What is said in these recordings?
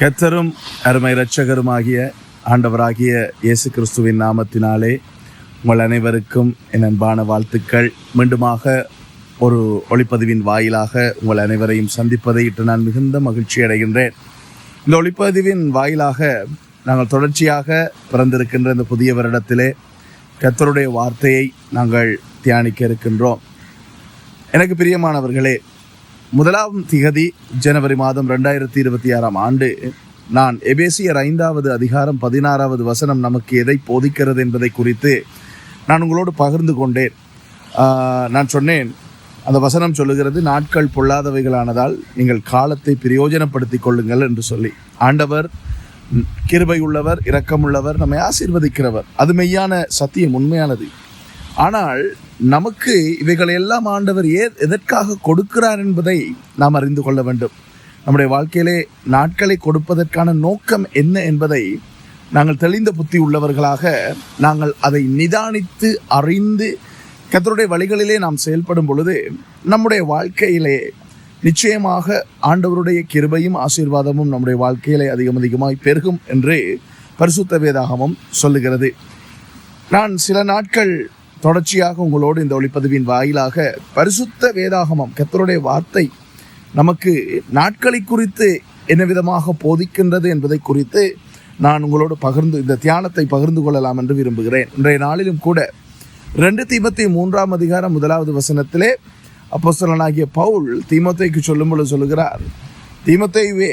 கத்தரும் அருமை இரட்சகருமாகிய ஆண்டவராகிய இயேசு கிறிஸ்துவின் நாமத்தினாலே உங்கள் அனைவருக்கும் என் அன்பான வாழ்த்துக்கள். மீண்டுமாக ஒரு ஒளிப்பதிவின் வாயிலாக உங்கள் அனைவரையும் சந்திப்பதை இட்டு நான் மிகுந்த மகிழ்ச்சி அடைகின்றேன். இந்த ஒளிப்பதிவின் வாயிலாக நாங்கள் தொடர்ச்சியாக பிறந்திருக்கின்ற இந்த புதிய வருடத்திலே கத்தருடைய வார்த்தையை நாங்கள் தியானிக்க இருக்கின்றோம். எனக்கு பிரியமானவர்களே முதலாம் திகதி ஜனவரி மாதம் ரெண்டாயிரத்தி இருபத்தி ஆறாம் ஆண்டு நான் எபேசியர் ஐந்தாவது அதிகாரம் பதினாறாவது வசனம் நமக்கு எதை போதிக்கிறது என்பதை குறித்து நான் உங்களோடு பகிர்ந்து கொண்டேன். நான் சொன்னேன் அந்த வசனம் சொல்லுகிறது நாட்கள் பொல்லாதவைகளானதால் நீங்கள் காலத்தை பிரயோஜனப்படுத்திக் கொள்ளுங்கள் என்று சொல்லி. ஆண்டவர் கிருபை உள்ளவர் இரக்கமுள்ளவர் நம்மை ஆசீர்வதிக்கிறவர். அது மெய்யான சத்தியம் உண்மையானது. ஆனால் நமக்கு இவைகளை எல்லாம் ஆண்டவர் ஏ எதற்காக கொடுக்கிறார் என்பதை நாம் அறிந்து கொள்ள வேண்டும். நம்முடைய வாழ்க்கையிலே நாட்களை கொடுப்பதற்கான நோக்கம் என்ன என்பதை நாங்கள் தெளிந்த புத்தி உள்ளவர்களாக நாங்கள் அதை நிதானித்து அறிந்து கத்தருடைய வழிகளிலே நாம் செயல்படும் பொழுது நம்முடைய வாழ்க்கையிலே நிச்சயமாக ஆண்டவருடைய கிருபையும் ஆசீர்வாதமும் நம்முடைய வாழ்க்கையிலே அதிகம் அதிகமாய் பெருகும் என்று பரிசுத்த வேதாகமம் சொல்லுகிறது. நான் சில நாட்கள் தொடர்ச்சியாக உங்களோடு இந்த ஒளிப்பதிவின் வாயிலாக பரிசுத்த வேதாகமம் கத்தருடைய வார்த்தை நமக்கு நாட்களை குறித்து என்ன விதமாக போதிக்கின்றது என்பதை குறித்து நான் உங்களோடு பகிர்ந்து இந்த தியானத்தை பகிர்ந்து கொள்ளலாம் என்று விரும்புகிறேன். இன்றைய நாளிலும் கூட ரெண்டு தீபத்தி மூன்றாம் அதிகாரம் முதலாவது வசனத்திலே அப்போஸ்தலனாகிய பவுல் தீமத்தைக்கு சொல்லும் பொழுது சொல்லுகிறார் தீமத்தைவே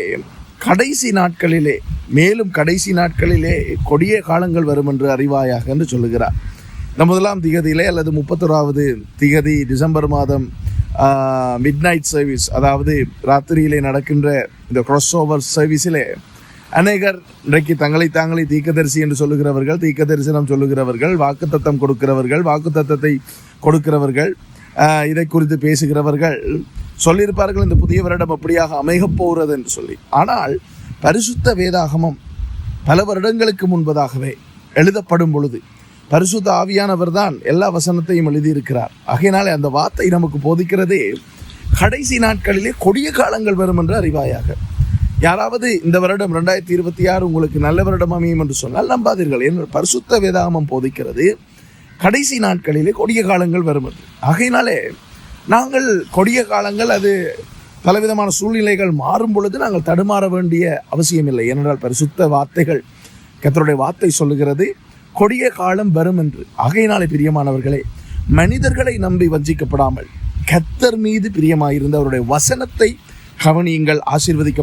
கடைசி நாட்களிலே மேலும் கடைசி நாட்களிலே கொடிய காலங்கள் வரும் என்று அறிவாயாக என்று சொல்லுகிறார். இந்த முதலாம் திகதியிலே அல்லது முப்பத்தொராவது திகதி டிசம்பர் மாதம் மிட் நைட் சர்வீஸ் அதாவது ராத்திரியிலே நடக்கின்ற இந்த cross ஓவர் சர்வீஸிலே அநேகர் இன்றைக்கு தங்களை தாங்களே தீக்கதரிசி என்று சொல்லுகிறவர்கள் தீக்க தரிசனம் சொல்லுகிறவர்கள் வாக்குத்தத்தம் கொடுக்கிறவர்கள் வாக்குத்தத்தத்தை கொடுக்கிறவர்கள் இதை குறித்து பேசுகிறவர்கள் சொல்லியிருப்பார்கள் இந்த புதிய வருடம் அப்படியாக அமைகப் போகிறது என்று சொல்லி. ஆனால் பரிசுத்த வேதாகமம் பல வருடங்களுக்கு முன்பதாகவே எழுதப்படும் பொழுது பரிசுத்த ஆவியானவர் தான் எல்லா வசனத்தையும் எழுதியிருக்கிறார். ஆகையினாலே அந்த வார்த்தை நமக்கு போதிக்கிறதே கடைசி நாட்களிலே கொடிய காலங்கள் வரும் என்று அறிவாயாக. யாராவது இந்த வருடம் ரெண்டாயிரத்தி இருபத்தி ஆறு உங்களுக்கு நல்ல வருடம் அமையும் என்று சொன்னால் நம்பாதீர்கள். என்று பரிசுத்த வேதாமம் போதிக்கிறது. கடைசி நாட்களிலே கொடிய காலங்கள் வரும் என்று. ஆகையினாலே நாங்கள் கொடிய காலங்கள் அது பலவிதமான சூழ்நிலைகள் மாறும் பொழுது நாங்கள் தடுமாற வேண்டிய அவசியமில்லை. ஏனென்றால் பரிசுத்த வார்த்தைகள் கத்தருடைய வார்த்தை சொல்லுகிறது. கொடிய காலம் வரும் என்று ஆகையினாலே பிரியமானவர்களே மனிதர்களை நம்பி வஞ்சிக்கப்படாமல் கத்தர் மீது பிரியமாயிருந்த அவருடைய வசனத்தை கவனியுங்கள் ஆசீர்வதிக்க